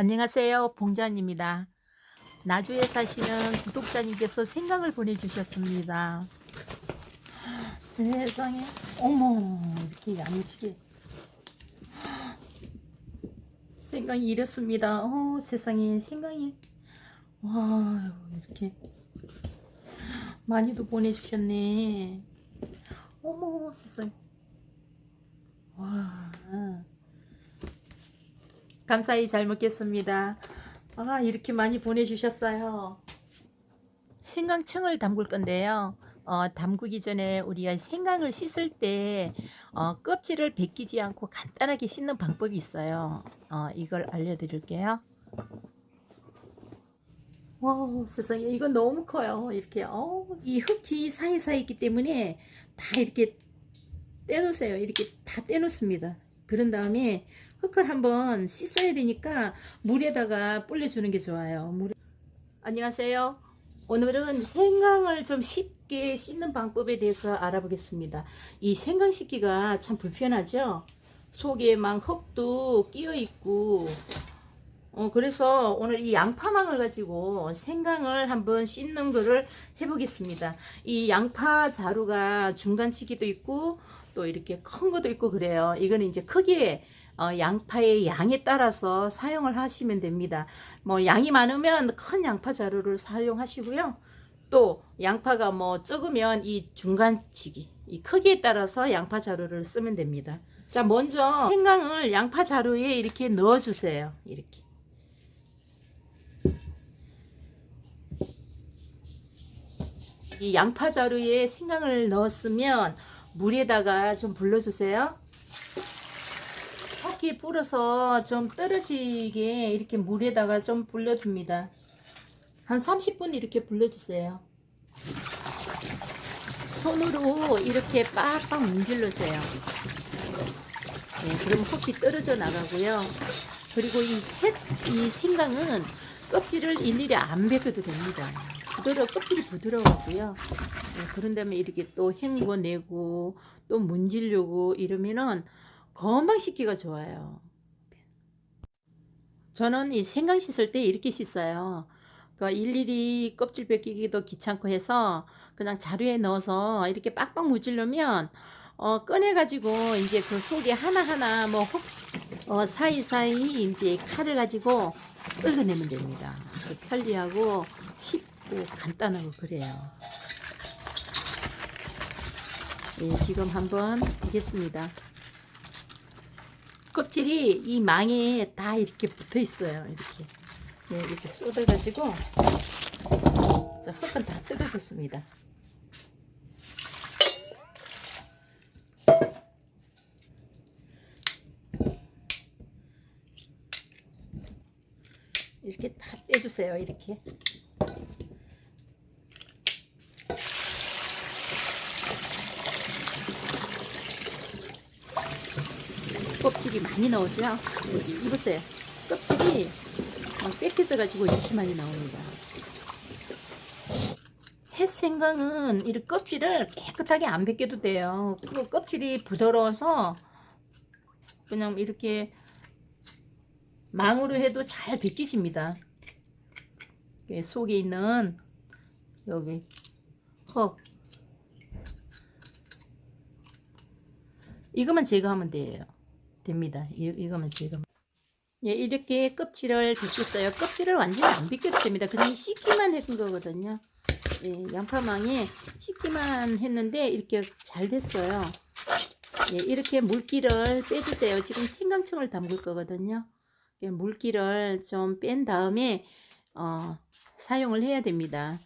안녕하세요. 봉자입니다. 나주에 사시는 구독자님께서 생강을 보내주셨습니다. 세상에, 어머, 이렇게 야무지게. 생강이 이렇습니다. 어, 세상에, 생강이. 와, 이렇게. 많이도 보내주셨네. 어머, 세상에. 와. 감사히 잘 먹겠습니다. 아, 이렇게 많이 보내주셨어요. 생강청을 담글 건데요. 어, 담그기 전에 우리가 생강을 씻을 때 어, 껍질을 벗기지 않고 간단하게 씻는 방법이 있어요. 어, 이걸 알려드릴게요. 와, 세상에 이거 너무 커요. 이렇게 어, 이 흙이 사이사이 있기 때문에 다 이렇게 떼놓으세요. 이렇게 다 떼놓습니다. 그런 다음에 흙을 한번 씻어야 되니까 물에다가 불려주는 게 좋아요. 물에... 안녕하세요. 오늘은 생강을 좀 쉽게 씻는 방법에 대해서 알아보겠습니다. 이 생강 씻기가 참 불편하죠? 속에 막 흙도 끼어 있고 어, 그래서 오늘 이 양파망을 가지고 생강을 한번 씻는 거를 해보겠습니다. 이 양파 자루가 중간치기도 있고 또 이렇게 큰 것도 있고 그래요. 이거는 이제 크기에 어, 양파의 양에 따라서 사용을 하시면 됩니다. 뭐 양이 많으면 큰 양파 자루를 사용하시고요. 또 양파가 뭐 적으면 이 중간치기, 이 크기에 따라서 양파 자루를 쓰면 됩니다. 자, 먼저 생강을 양파 자루에 이렇게 넣어주세요. 이렇게. 이 양파 자루에 생강을 넣었으면 물에다가 좀 불러주세요. 섞이 불어서 좀 떨어지게 이렇게 물에다가 좀 불려줍니다. 한 30분 이렇게 불려주세요. 손으로 이렇게 빡빡 문질러세요. 네, 그럼 흙이 떨어져 나가고요. 그리고 이 햇, 이 생강은 껍질을 일일이 안 벗겨도 됩니다. 부드러 껍질이 부드러워고요. 네, 그런 다음에 이렇게 또 헹궈내고 또 문지르고 이러면은 금방 씻기가 좋아요. 저는 이 생강 씻을 때 이렇게 씻어요. 그 일일이 껍질 벗기기도 귀찮고 해서 그냥 자루에 넣어서 이렇게 빡빡 무질르면 어, 꺼내가지고 이제 그 속에 하나하나 뭐 혹, 어, 사이사이 이제 칼을 가지고 긁어내면 됩니다. 편리하고 쉽고 간단하고 그래요. 예, 지금 한번 하겠습니다. 껍질이 이 망에 다 이렇게 붙어 있어요. 이렇게. 네, 이렇게 쏟아가지고, 자, 흙은 다 뜯어졌습니다. 이렇게 다 떼주세요. 이렇게. 껍질이 많이 나오죠? 여기 입으세요. 껍질이 막 뺏겨져 가지고 이렇게 많이 나옵니다. 햇생강은 이 껍질을 깨끗하게 안 벗겨도 돼요. 그 껍질이 부드러워서 그냥 이렇게 망으로 해도 잘 벗기집니다. 속에 있는 여기 흙 이것만 제거하면 돼요. 됩니다. 이, 이거만 제거. 예, 이렇게 껍질을 벗겼어요. 껍질을 완전히 안 벗겨도 됩니다. 그냥 씻기만 했던 거거든요. 예, 양파망에 씻기만 했는데 이렇게 잘 됐어요. 예, 이렇게 물기를 빼주세요. 지금 생강청을 담글 거거든요. 예, 물기를 좀 뺀 다음에 어, 사용을 해야 됩니다.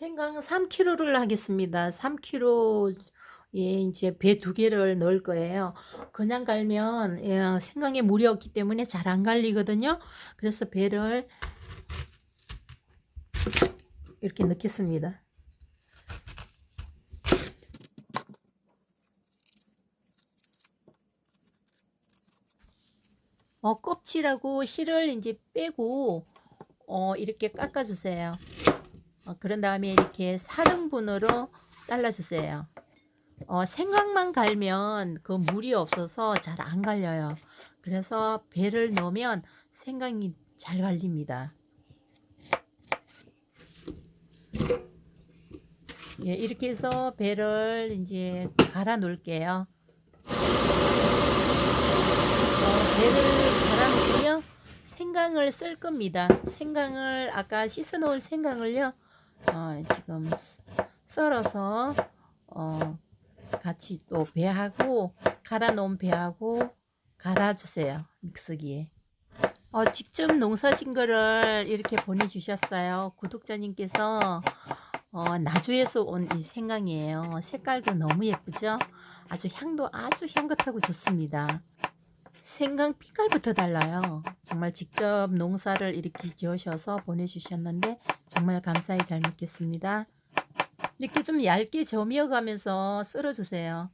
생강 3kg를 하겠습니다. 3kg 예, 이제 배 두 개를 넣을 거예요. 그냥 갈면 예, 생강에 물이 없기 때문에 잘 안 갈리거든요. 그래서 배를 이렇게 넣겠습니다. 어, 껍질하고 실을 이제 빼고 어, 이렇게 깎아주세요. 어, 그런 다음에 이렇게 4등분으로 잘라주세요. 어, 생강만 갈면 그 물이 없어서 잘 안 갈려요. 그래서 배를 넣으면 생강이 잘 갈립니다. 예, 이렇게 해서 배를 이제 갈아 놓을게요. 어, 배를 갈아 놓으면 생강을 쓸 겁니다. 생강을 아까 씻어 놓은 생강을요. 어, 지금 썰- 썰어서 어, 같이 또 배하고 갈아 놓은 배하고 갈아 주세요. 믹서기에. 어, 직접 농사진 거를 이렇게 보내주셨어요. 구독자님께서 어, 나주에서 온 이 생강이에요. 색깔도 너무 예쁘죠? 아주 향도 아주 향긋하고 좋습니다. 생강 빛깔부터 달라요. 정말 직접 농사를 이렇게 지으셔서 보내주셨는데 정말 감사히 잘 먹겠습니다. 이렇게 좀 얇게 저미어 가면서 썰어주세요.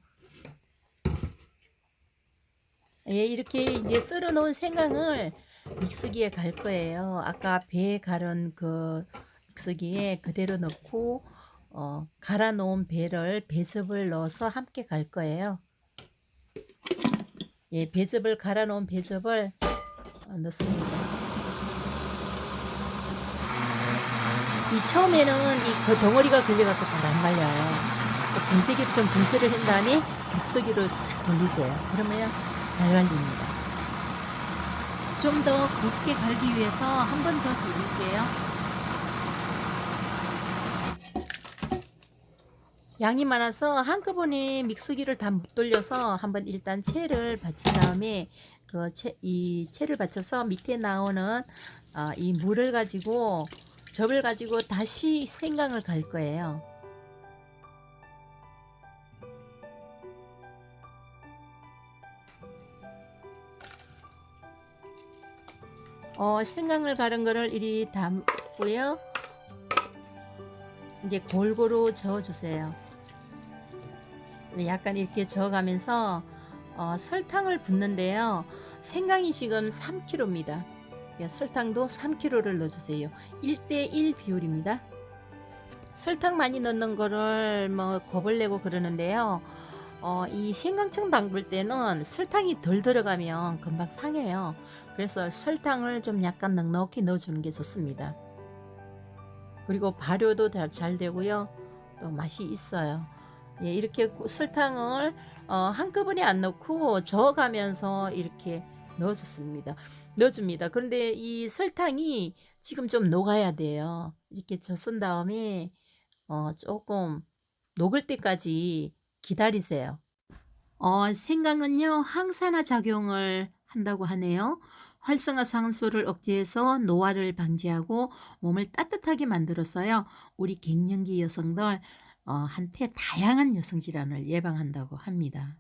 예, 이렇게 이제 썰어 놓은 생강을 믹서기에 갈 거예요. 아까 배에 갈은 그 믹서기에 그대로 넣고 어, 갈아 놓은 배를 배즙을 넣어서 함께 갈 거예요. 예, 배즙을 갈아 놓은 배즙을 어, 넣습니다. 이 처음에는 이 그 덩어리가 걸려갖고 잘안 갈려요. 그 분쇄기로 좀 분쇄를 한 다음에 믹서기로 싹 돌리세요. 그러면 잘 갈립니다. 좀 더 곱게 갈기 위해서 한 번 더 돌릴게요. 양이 많아서 한꺼번에 믹서기를 다 못 돌려서 한번 일단 채를 받친 다음에 그 채, 이 채를 받쳐서 밑에 나오는 어, 이 물을 가지고 접을 가지고 다시 생강을 갈 거예요. 어, 생강을 갈은 거를 이리 담고요. 이제 골고루 저어주세요. 약간 이렇게 저어가면서 어, 설탕을 붓는데요. 생강이 지금 3kg입니다. 설탕도 3kg를 넣어주세요. 1대1 비율입니다. 설탕 많이 넣는 거를 뭐 겁을 내고 그러는데요. 어, 이 생강청 담글 때는 설탕이 덜 들어가면 금방 상해요. 그래서 설탕을 좀 약간 넉넉히 넣어주는 게 좋습니다. 그리고 발효도 다잘 되고요. 또 맛이 있어요. 예, 이렇게 설탕을 어, 한꺼번에 안 넣고 저어가면서 이렇게 넣어줬습니다. 넣어줍니다. 그런데 이 설탕이 지금 좀 녹아야 돼요. 이렇게 젖은 다음에 어, 조금 녹을 때까지 기다리세요. 어, 생강은요 항산화 작용을 한다고 하네요. 활성화산소를 억제해서 노화를 방지하고 몸을 따뜻하게 만들어서요. 우리 갱년기 여성들 어, 한테 다양한 여성 질환을 예방한다고 합니다.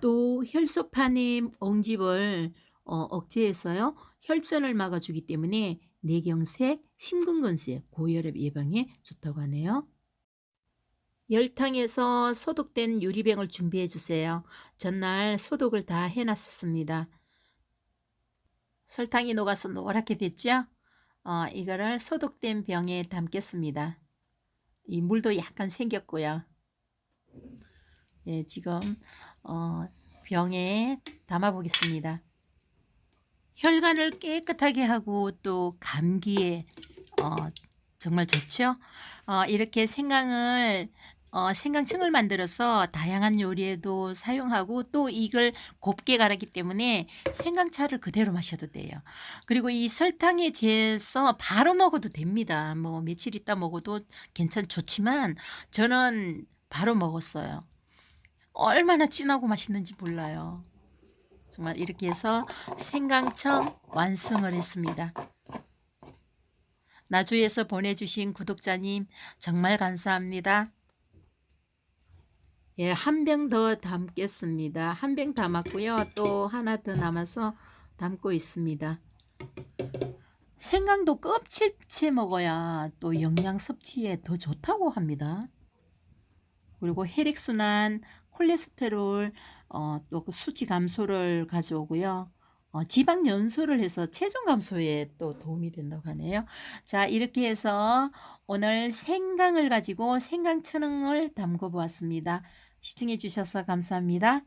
또 혈소판의 옹집을 어, 억제해서요. 혈전을 막아주기 때문에 뇌경색, 심근건세, 고혈압 예방에 좋다고 하네요. 열탕에서 소독된 유리병을 준비해 주세요. 전날 소독을 다 해놨었습니다. 설탕이 녹아서 노랗게 됐죠? 어, 이거를 소독된 병에 담겠습니다. 이 물도 약간 생겼고요. 예, 지금 어, 병에 담아 보겠습니다. 혈관을 깨끗하게 하고 또 감기에 어, 정말 좋죠. 어, 이렇게 생강을 어, 생강청을 만들어서 다양한 요리에도 사용하고 또 이걸 곱게 갈았기 때문에 생강차를 그대로 마셔도 돼요. 그리고 이 설탕에 재서 바로 먹어도 됩니다. 뭐 며칠 있다 먹어도 괜찮 좋지만 저는 바로 먹었어요. 얼마나 진하고 맛있는지 몰라요. 정말 이렇게 해서 생강청 완성을 했습니다. 나주에서 보내주신 구독자님 정말 감사합니다. 예, 한 병 더 담겠습니다. 한 병 담았고요. 또 하나 더 남아서 담고 있습니다. 생강도 껍질째 먹어야 또 영양 섭취에 더 좋다고 합니다. 그리고 혈액순환, 콜레스테롤, 어, 또 그 수치 감소를 가져오고요. 어, 지방 연소를 해서 체중 감소에 또 도움이 된다고 하네요. 자, 이렇게 해서 오늘 생강을 가지고 생강 천응을 담궈 보았습니다. 시청해 주셔서 감사합니다.